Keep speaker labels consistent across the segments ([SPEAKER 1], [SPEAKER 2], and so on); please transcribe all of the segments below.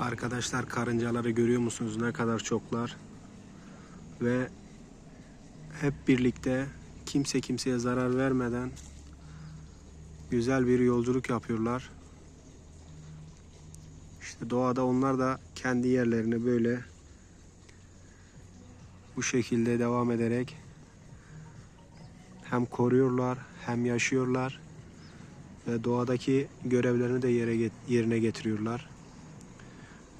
[SPEAKER 1] Arkadaşlar karıncaları görüyor musunuz ne kadar çoklar ve hep birlikte kimse kimseye zarar vermeden güzel bir yolculuk yapıyorlar. İşte doğada onlar da kendi yerlerini böyle bu şekilde devam ederek hem koruyorlar hem yaşıyorlar ve doğadaki görevlerini de yere yerine getiriyorlar.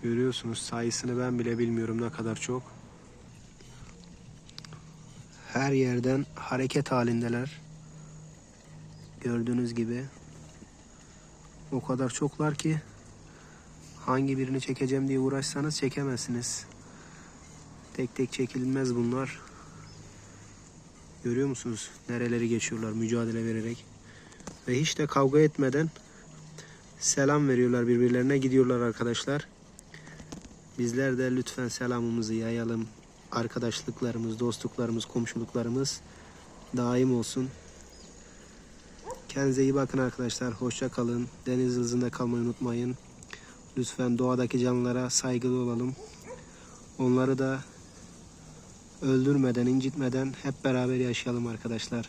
[SPEAKER 1] Görüyorsunuz sayısını ben bile bilmiyorum ne kadar çok. Her yerden hareket halindeler. Gördüğünüz gibi. O kadar çoklar ki hangi birini çekeceğim diye uğraşsanız çekemezsiniz. Tek tek çekilmez bunlar. Görüyor musunuz? Nereleri geçiyorlar mücadele vererek. Ve hiç de kavga etmeden selam veriyorlar birbirlerine gidiyorlar arkadaşlar. Bizler de lütfen selamımızı yayalım. Arkadaşlıklarımız, dostluklarımız, komşuluklarımız daim olsun. Kendinize iyi bakın arkadaşlar. Hoşça kalın. Deniz hızında kalmayı unutmayın. Lütfen doğadaki canlılara saygılı olalım. Onları da öldürmeden, incitmeden hep beraber yaşayalım arkadaşlar.